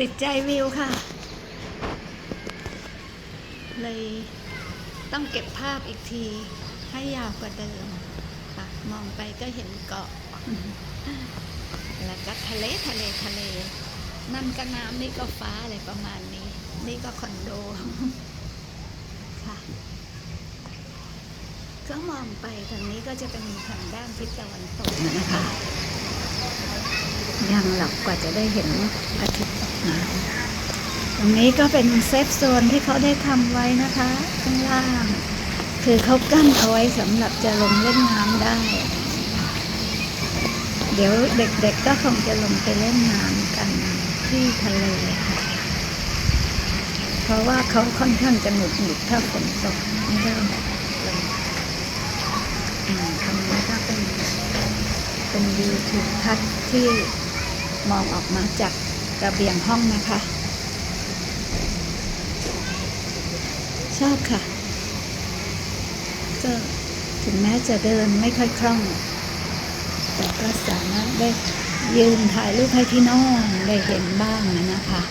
ติดใจวิวค่ะ เลยต้องเก็บภาพอีกทีให้ยาวกว่าเดิมค่ะมองไปก็เห็นเกาะ แล้วก็ทะเลทะเลทะเล นั่นก็น้ำนี่ก็ฟ้าอะไรประมาณนี้ นี่ก็คอนโดค่ะก็มองไปทางนี้ก็จะเป็นทางด้านทิศตะวันตกนะคะ ยังหลับกว่าจะได้เห็นอาทิตย์ ตกน้ำตรงนี้ก็เป็นเซฟโซนที่เขาได้ทำไว้นะคะข้างล่าง คือเขากั้นเอาไว้สำหรับจะลงเล่นน้ำได้ เดี๋ยวเด็กๆก็คงจะลงไปเล่นน้ำกันที่ทะเลค่ะเพราะว่าเขาค่อนข้างจะหงุดหงิดถ้าฝนตกไม่ได้แบบลงตรงนี้ก็เป็นเป็นวิวทิวทัศน์ที่มองออกมาจาก ระเบียงห้องนะคะ ชอบค่ะก็ถึงแม้จะเดินไม่ค่อยคล่อง แต่ก็สามารถได้ยืนถ่ายรูปให้พี่น้องได้เห็นบ้างนะคะ